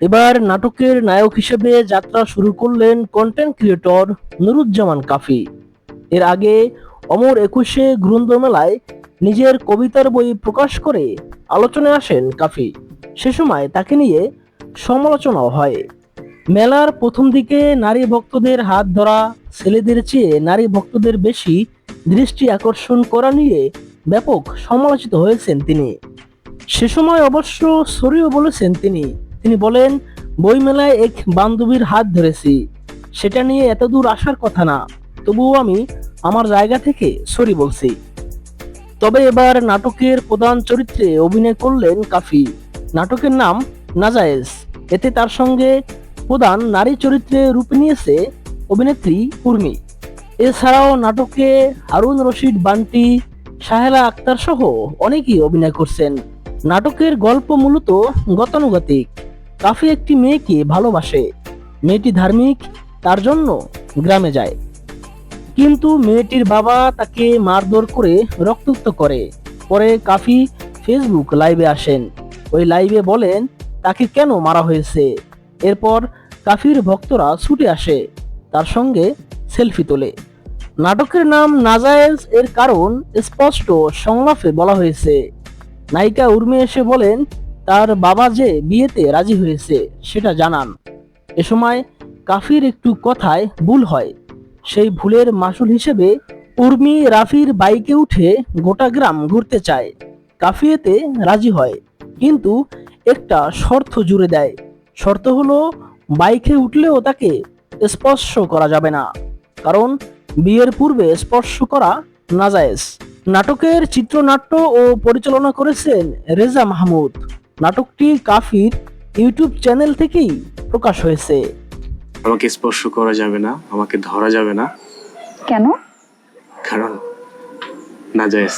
এবার নাটকের নায়ক হিসেবে যাত্রা শুরু করলেন কন্টেন্ট ক্রিয়েটর নুরুজ্জামান কাফি। এর আগে অমর একুশে গ্রন্থমেলায় নিজের কবিতার বই প্রকাশ করে আলোচনায় আসেন কাফি। সে সময় তাকে নিয়ে সমালোচনাও হয়। মেলার প্রথম দিকে নারী ভক্তদের হাত ধরা, ছেলেদের চেয়ে নারী ভক্তদের বেশি দৃষ্টি আকর্ষণ করা নিয়ে ব্যাপক সমালোচিত হয়েছেন তিনি। সে সময় অবশ্য সরিও বলেছেন তিনি। তিনি বলেন, বইমেলায় এক বান্ধবীর হাত ধরেছি। সেটা নিয়ে এত দূর আসার কথা না। তবুও আমি আমার জায়গা থেকে সরি বলছি। তবে এবার নাটকের প্রধান চরিত্রে অভিনয় করলেন কাফি। নাটকের নাম নাজায়েজ। এতে তার সঙ্গে প্রধান নারী চরিত্রে রূপ নিয়েছে অভিনেত্রী উর্মি। এছাড়াও নাটকে হারুন রশিদ, বান্টি সাহেলা আক্তার সহ অনেকেই অভিনয় করছেন। নাটকের গল্প মূলত গতানুগতিক। কাফি একটি মেয়েকে ভালোবাসে। মেয়েটি ধার্মিক, তার জন্য গ্রামে যায়। কিন্তু মেয়েটির বাবা তাকে মারধর করে রক্তাক্ত করে। পরে কাফি ফেসবুক লাইভে আসেন। ওই লাইভে বলেন, তাকে কেন মারা হয়েছে? এরপর কাফির ভক্তরা ছুটে আসে, তার সঙ্গে সেলফি তোলে। নাটকের নাম নাজায়েজ, এর কারণ স্পষ্ট সংলাপে বলা হয়েছে। নায়িকা উর্মি এসে বলেন তার বাবা যে বিয়েতে রাজি হয়েছে, সেটা জানান। এ সময় কাফির একটু কথায় ভুল হয়। সেই ভুলের মাসুল হিসেবে উর্মি রাফির বাইকে উঠে গোটা গ্রাম ঘুরতে চায়। কাফি এতে রাজি হয়, কিন্তু একটা শর্ত জুড়ে দেয়। শর্ত হলো, বাইকে উঠলেও তাকে স্পর্শ করা যাবে না। কারণ বিয়ের পূর্বে স্পর্শ করা নাজায়েজ। নাটকের চিত্রনাট্য ও পরিচালনা করেছেন রেজা মাহমুদ। নাটকটি কাফির ইউটিউব চ্যানেল থেকেই প্রকাশ হয়েছে। আমাকে স্পর্শ করা যাবে না আমাকে ধরা যাবে না। কেন? কারণ না যায়